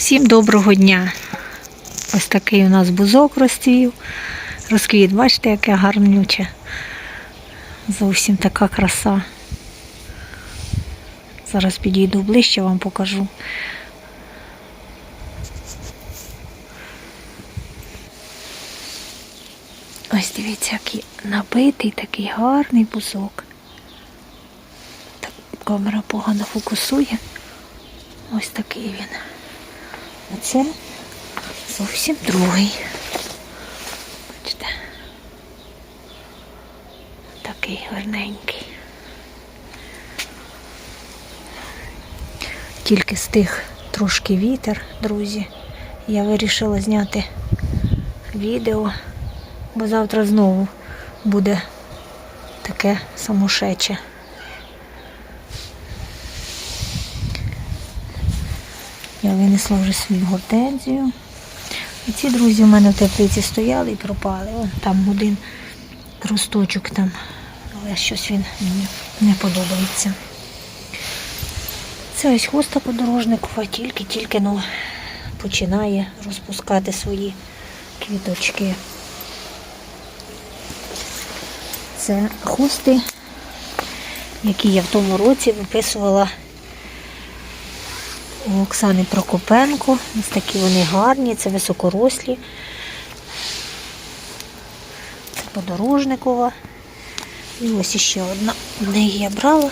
Всім доброго дня. Ось такий у нас бузок розцвів. Розквіт, бачите, яке гарнюче. Зовсім така краса. Зараз підійду ближче, вам покажу. Ось дивіться, який набитий, такий гарний бузок. Так, камера погано фокусує. Ось такий він. А це зовсім другий. Бачите? Такий гарненький. Тільки стих трошки вітер, друзі. Я вирішила зняти відео, бо завтра знову буде таке самошече. Я винесла вже свою гортензію. І ці друзі в мене в теплиці стояли і пропали. Вон там один росточок там, але щось він мені не подобається. Це ось хуста подорожникова, тільки-тільки ну, починає розпускати свої квіточки. Це хусти, які я в тому році виписувала у Оксани Прокопенко. Ось такі вони гарні, це високорослі. Це подорожникова. І ось іще одна. В неї я брала.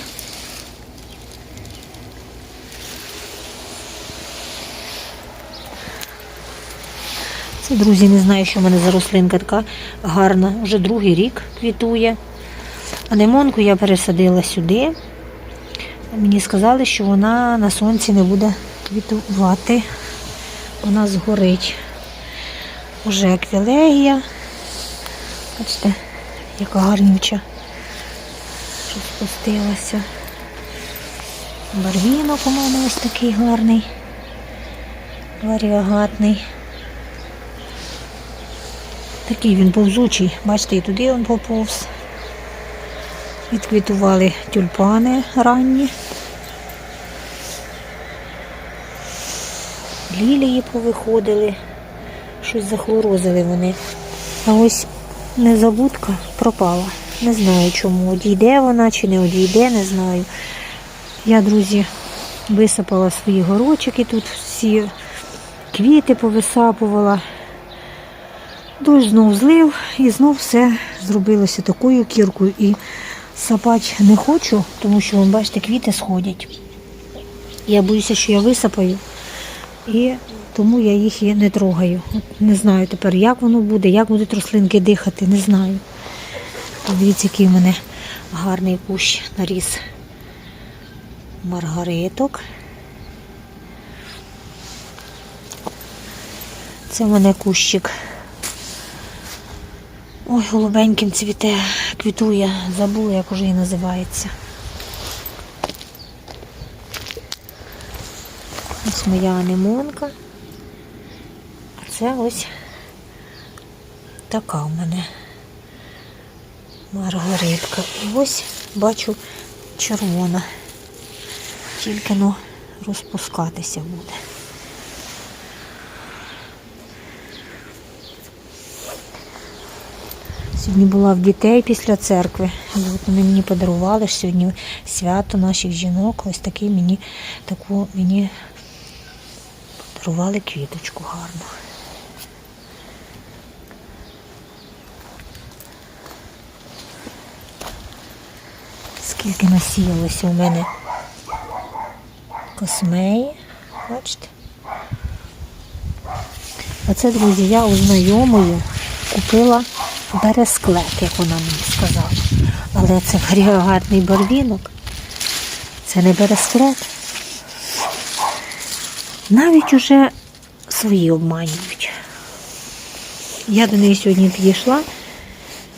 Це, друзі, не знаю, що в мене за рослинка така гарна. Вже другий рік квітує. Анемонку я пересадила сюди. Мені сказали, що вона на сонці не буде квітувати. Вона згорить. Уже еквілегія. Бачите, яка гарнюча. Що спустилася. Барвінок у мене ось такий гарний. Варіагатний. Такий він повзучий. Бачите, і туди він поповз. Відквітували тюльпани ранні. Лілії повиходили, щось захлорозили вони. А ось незабудка пропала. Не знаю чому. Одійде вона чи не одійде, не знаю. Я, друзі, висипала свої горочки тут всі квіти повисапувала. Дощ знов злив і знов все зробилося такою кіркою. І сапати не хочу, тому що, вон, бачите, квіти сходять. Я боюся, що я висапаю, і тому я їх і не трогаю. Не знаю тепер, як воно буде, як будуть рослинки дихати, не знаю. Дивіться, який в мене гарний кущ наріс маргариток. Це в мене кущик. Ой, голубеньким цвіте, квітує, забула, як уже і називається. Ось моя анемонка. А це ось така у мене маргаритка. І ось бачу червона. Тільки ну розпускатися буде. Сьогодні була в дітей після церкви. І от вони мені подарували сьогодні свято наших жінок. Ось такий мені таку мені подарували квіточку гарну. Скільки насіялося у мене космеї. Бачите? Оце, друзі, я у знайомої купила бересклет, як вона мені сказала. Але це гарний барвінок. Це не бересклет. Навіть уже свої обманюють. Я до неї сьогодні підійшла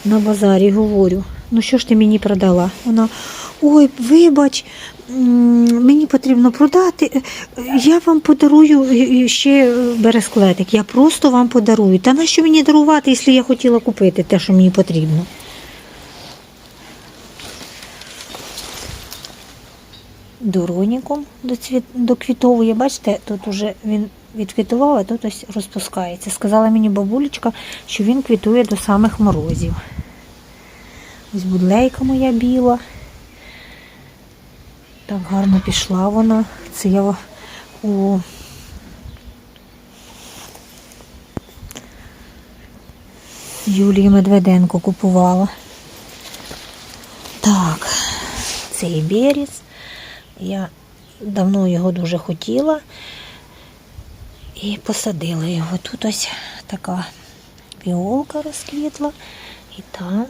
на базарі, говорю, ну що ж ти мені продала? Вона, ой, вибач, мені потрібно продати. е, Я вам подарую е, е, ще бересклетик. Я просто вам подарую. Та на що мені дарувати, якщо я хотіла купити те, що мені потрібно? Дороніком до, цвіт... до квітової, бачите, тут уже він відквітував, а тут ось розпускається. Сказала мені бабулечка, що він квітує до самих морозів. Ось будлейка моя біла. Так гарно пішла вона. Це я у Юлії Медведенко купувала. Так, цей беріз. Я давно його дуже хотіла і посадила його. Тут ось така віолка розквітла. І там,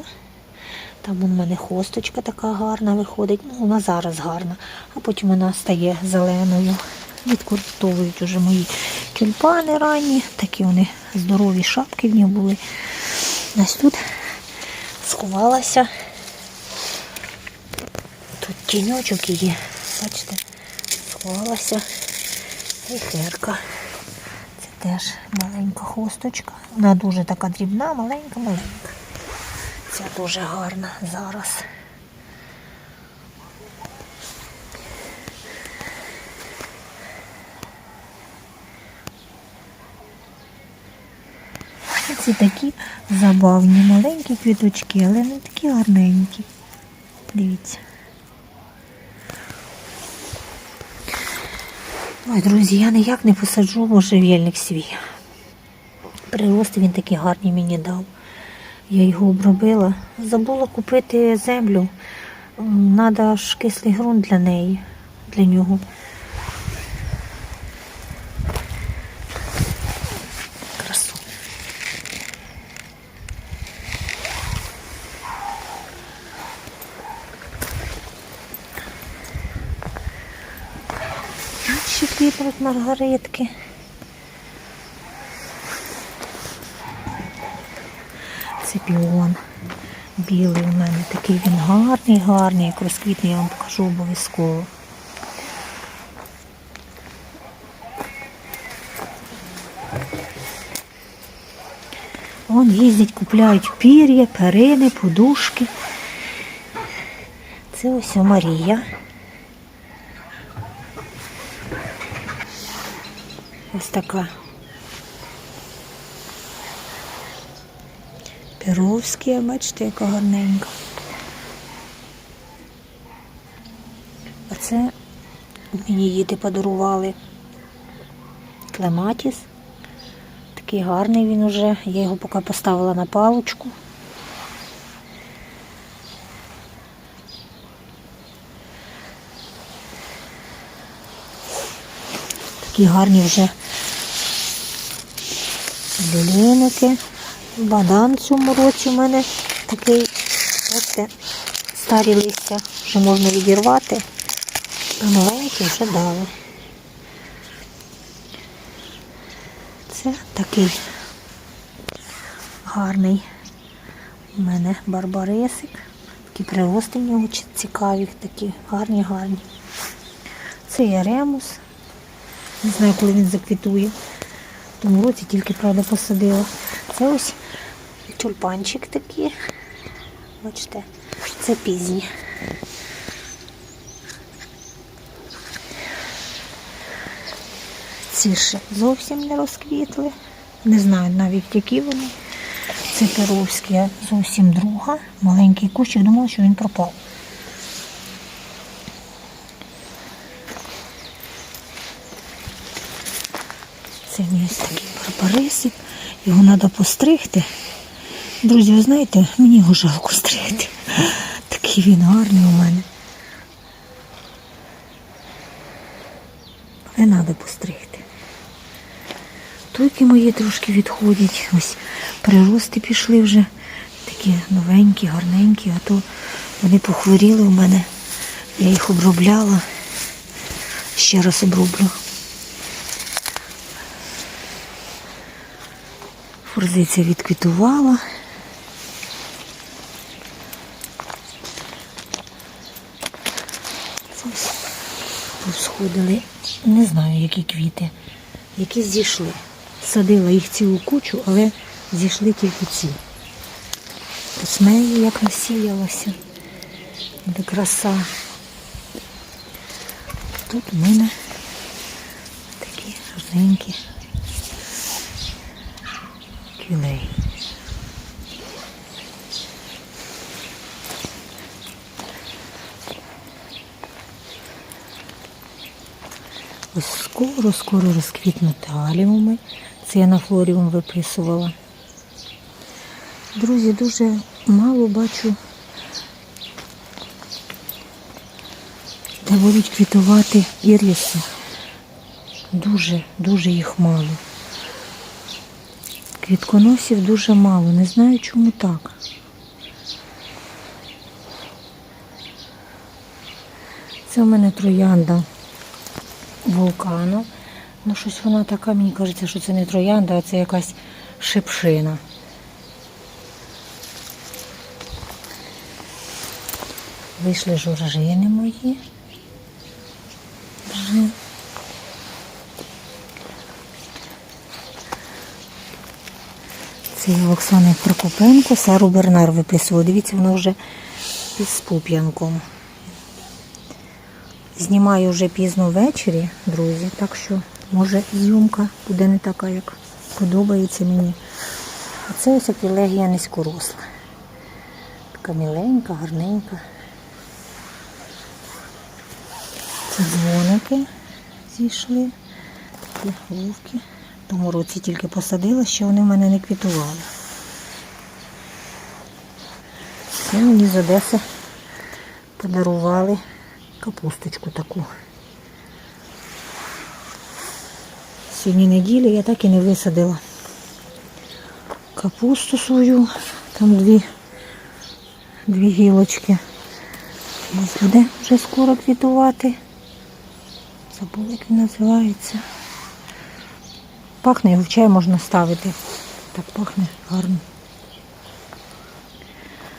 там у мене хосточка така гарна виходить. Ну, вона зараз гарна, а потім вона стає зеленою. Відкуртовують уже мої тюльпани ранні, такі вони здорові шапки в них були. Ось тут сховалася. Тут тіньочок є. Бачите, сховалася ехерка. Це теж маленька хосточка. Вона дуже така дрібна, маленька, маленька. Ця дуже гарна зараз. Ці такі забавні, маленькі квіточки, але не такі гарненькі. Дивіться. Ой, друзі, я ніяк не посаджу можжевельник свій. Прирости він такі гарні мені дав. Я його обробила. Забула купити землю. Треба ж кислий ґрунт для неї, для нього. Красу. Ще квітнуть маргаритки. Піон. Білий у мене такий він гарний, гарний, як розквітний, я вам покажу обов'язково. Вон їздять, купляють пір'я, перини, подушки. Це ось Марія. Ось така. Перовські, бачите, яка гарненька. А це мені діти подарували клематіс. Такий гарний він уже. Я його поки поставила на паличку. Такі гарні вже біліники. Бадан в цьому році у мене такий, бачите, старі листя вже можна відірвати, а новенькі вже дали. Це такий гарний у мене барбарисик. Такі прирости в нього цікаві, такі гарні, гарні. Це яремус. Не знаю, коли він заквітує. Тому році тільки, правда, посадила. Це ось тюльпанчик такий. Бачите, це пізні. Ці ще зовсім не розквітли. Не знаю навіть які вони. Це перовські, зовсім друга. Маленький кущик, думала, що він пропав. Це мій ось такий барбарисик. Його треба постригти. Друзі, ви знаєте, мені його жалко стригти. Такий він гарний у мене. Але треба постригти. Туйки мої трошки відходять. Ось прирости пішли вже. Такі новенькі, гарненькі, а то вони похворіли у мене. Я їх обробляла. Ще раз оброблю. Форзиця відквітувала. Ось Посходили. Не знаю, які квіти. Які зійшли. Садила їх цілу кучу, але зійшли тільки ці. Посмею, як насіялася. Де краса. Тут у мене Такі гарненькі. Кілей. Ось скоро, скоро розквітнуть аліуми. Це я на флоріум виписувала. Друзі, дуже мало бачу, де будуть квітувати іріси. Дуже, дуже їх мало. Квітконосів дуже мало. Не знаю, чому так. Це в мене троянда вулкану. Ну, щось вона така, мені кажеться, що це не троянда, а це якась шипшина. Вийшли жоржини мої. Це я Оксани Прокопенко, Сару Бернар виписувала. Дивіться, воно вже із пуп'янком. Знімаю вже пізно ввечері, друзі, так що може зйомка буде не така, як подобається мені. А це ось апілегія низькоросла. Така міленька, гарненька. Це дзвоники зійшли, такі головки. Тому році тільки посадила, що вони в мене не квітували. Це мені з Одеси подарували капусточку таку. Сьогодні неділя я так і не висадила капусту свою, там дві, дві гілочки. Ось буде вже скоро квітувати. Забула, як він називається. Пахне його в чай можна ставити. Так пахне гарно.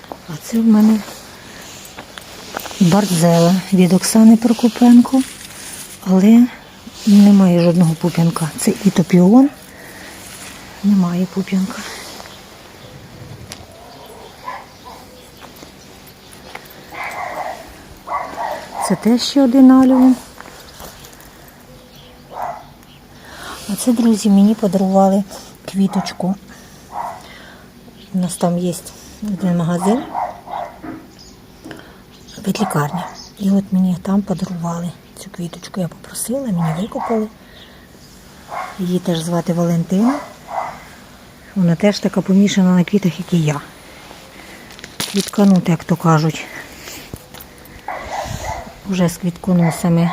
А це в мене Бардзела від Оксани Прокопенко, але немає жодного пуп'янка. Це ітопіон, немає пуп'янка. Це теж ще один аліум. А це, друзі, мені подарували квіточку. У нас там є один магазин від лікарні. І от мені там подарували цю квіточку. Я попросила, мені викопали. Її теж звати Валентина. Вона теж така помішана на квітах, як і я. Квітканути, як то кажуть. Уже з квітконосами.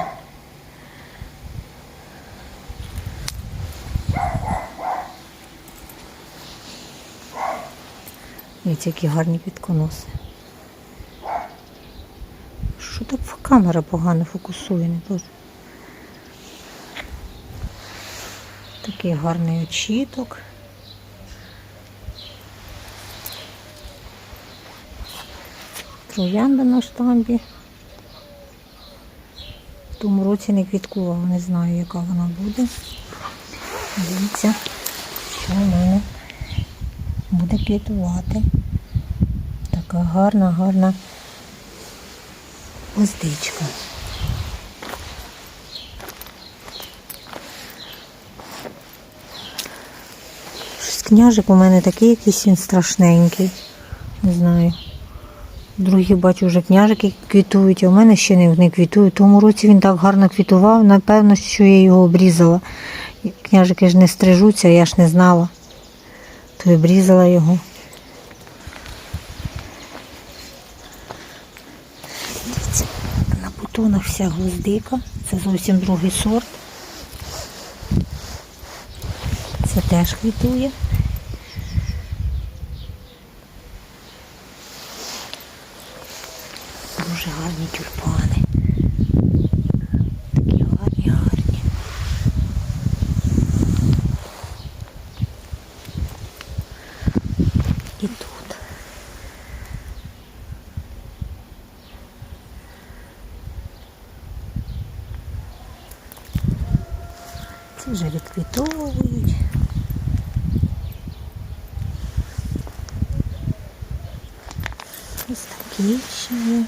Дивіться, які гарні квітконоси. Що так камера погано фокусує, не дуже. Такий гарний очіток. Троянда на штамбі. В тому році не квіткувала, не знаю, яка вона буде. Дивіться, що в мене буде квітувати. Така гарна, гарна гвоздичка. Щось Княжик у мене такий якийсь він страшненький. Не знаю. Другі бачу вже княжики квітують, а у мене ще не, не квітують. Тому році він так гарно квітував, напевно, що я його обрізала. Княжики ж не стрижуться, я ж не знала. То обрізала його. Дивіться, на бутонах вся гвоздика. Це зовсім другий сорт. Це теж квітує. Ці вже відквітовують. Ось такі ще є.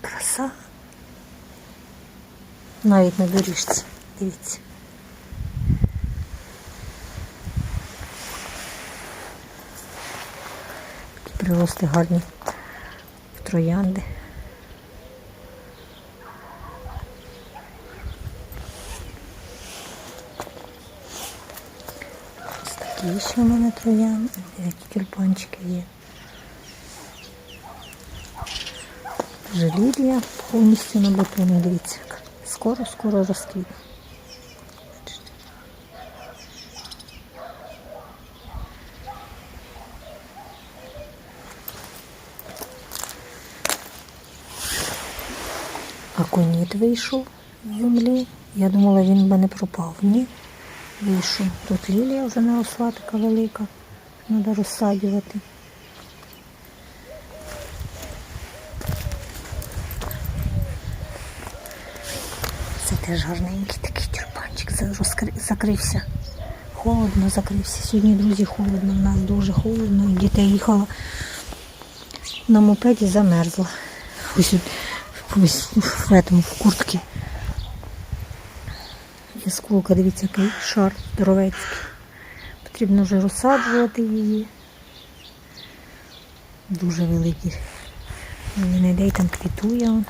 Краса. Навіть на доріжці, дивіться. Прирости гарні в троянди. Ось такі ще в мене троянди, які тюльпанчики є. Желідія повністю на бетоні, дивіться, скоро-скоро розквітне. А коніт вийшов з землі. Я думала, він в мене пропав. Ні, вийшов. Тут лілія вже наросла така велика. Треба розсаджувати. Це теж гарненький такий розкри- закрився. Холодно закрився. Сьогодні, друзі, холодно. У нас дуже холодно. Дітей їхала на мопеді замерзла. Ось, ось в этому, в куртці. Ясколка, дивіться, який шар здоровецький. Потрібно вже розсаджувати її. Дуже великий. Не йде там квітує. Он.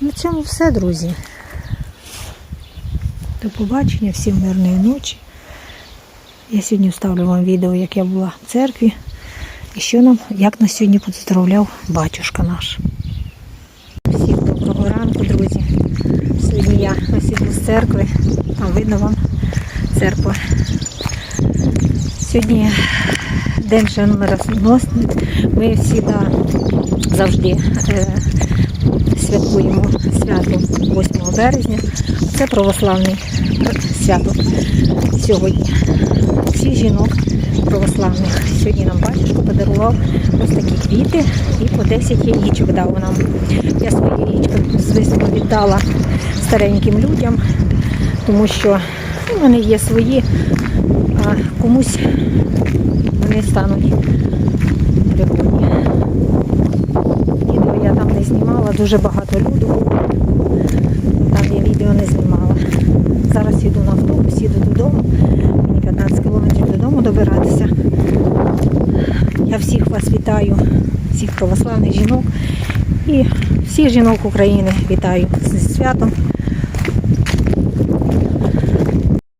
На цьому все, друзі. До побачення, всім мирної ночі. Я сьогодні вставлю вам відео, як я була в церкві. І що нам, як нас сьогодні поздравляв батюшка наш. Всім доброго ранку, друзі. Сьогодні я ось з церкви. Там видно вам церква. Сьогодні день жінмиросний. Ми всі да, завжди е, святкуємо свято 8 березня. Це православне свято сьогодні. Всіх жінок православних. Сьогодні нам батюшко подарував ось такі квіти і по 10 яєчок дав нам. Я свої яєчка, звісно, віддала стареньким людям, тому що в мене є свої, а комусь вони стануть пригодні. Відео я там не знімала, дуже багато людей. Там я відео не знімала. Зараз їду на автобус, їду додому. Мені 15 кілометрів додому добиратися. Я всіх вас вітаю, всіх православних жінок і всіх жінок України вітаю з святом